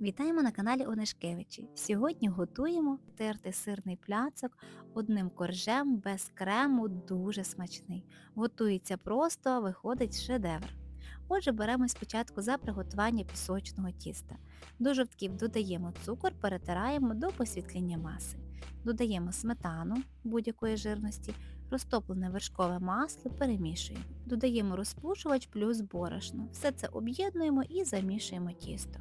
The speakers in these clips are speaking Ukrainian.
Вітаємо на каналі Онишкевичі. Сьогодні готуємо тертий сирний пляцок одним коржем без крему, дуже смачний. Готується просто, виходить шедевр. Отже, беремо спочатку за приготування пісочного тіста. До жовтків додаємо цукор, перетираємо до посвітління маси. Додаємо сметану будь-якої жирності, розтоплене вершкове масло, перемішуємо. Додаємо розпушувач плюс борошно. Все це об'єднуємо і замішуємо тісто.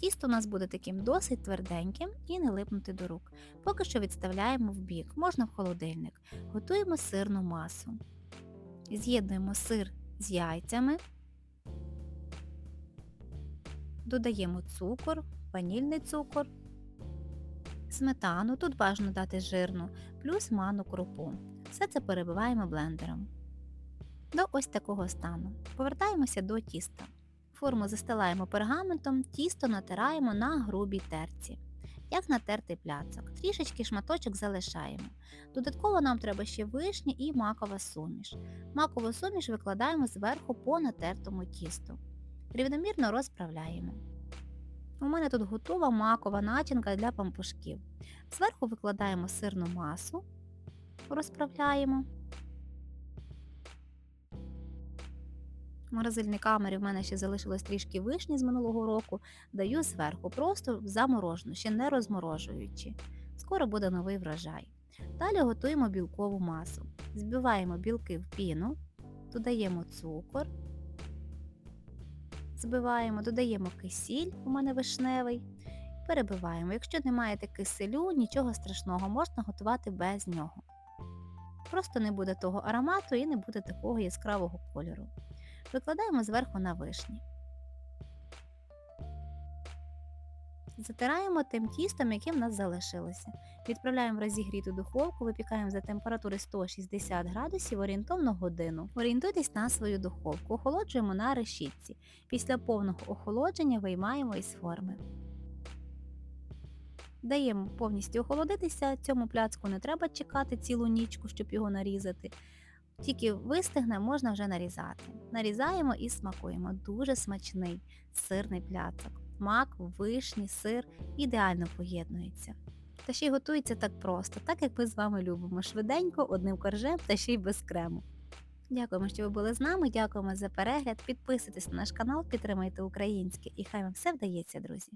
Тісто у нас буде таким досить тверденьким і не липнути до рук. Поки що відставляємо в бік, можна в холодильник. Готуємо сирну масу. З'єднуємо сир з яйцями, додаємо цукор, ванільний цукор, сметану, тут бажано дати жирну, плюс ману крупу. Все це перебиваємо блендером. До ось такого стану. Повертаємося до тіста. Форму застилаємо пергаментом, тісто натираємо на грубій терці, як натертий пляцок. Трішечки шматочок залишаємо. Додатково нам треба ще вишні і макова суміш. Макову суміш викладаємо зверху по натертому тісту. Рівномірно розправляємо. У мене тут готова макова начинка для пампушків. Зверху викладаємо сирну масу, розправляємо. В морозильній камері в мене ще залишилось трішки вишні з минулого року, даю зверху, просто заморожену, ще не розморожуючи. Скоро буде новий врожай. Далі готуємо білкову масу. Збиваємо білки в піну, додаємо цукор, збиваємо, додаємо кисіль, у мене вишневий, перебиваємо. Якщо не маєте киселю, нічого страшного, можна готувати без нього. Просто не буде того аромату і не буде такого яскравого кольору викладаємо зверху на вишні. Затираємо тим тістом, яке в нас залишилося. Відправляємо в розігріту духовку, випікаємо за температури 160 градусів орієнтовно годину. Орієнтуйтесь на свою духовку, охолоджуємо на решітці. Після повного охолодження виймаємо із форми. Даємо повністю охолодитися, цьому пляцку не треба чекати цілу нічку, щоб його нарізати. Тільки вистигне, можна вже нарізати. Нарізаємо і смакуємо. Дуже смачний сирний пляцок. Мак, вишні, сир ідеально поєднується. Та ще й готується так просто, так як ми з вами любимо, швиденько, одним коржем та ще й без крему. Дякуємо, що ви були з нами, дякуємо за перегляд. Підписуйтесь на наш канал, підтримайте українське і хай вам все вдається, друзі!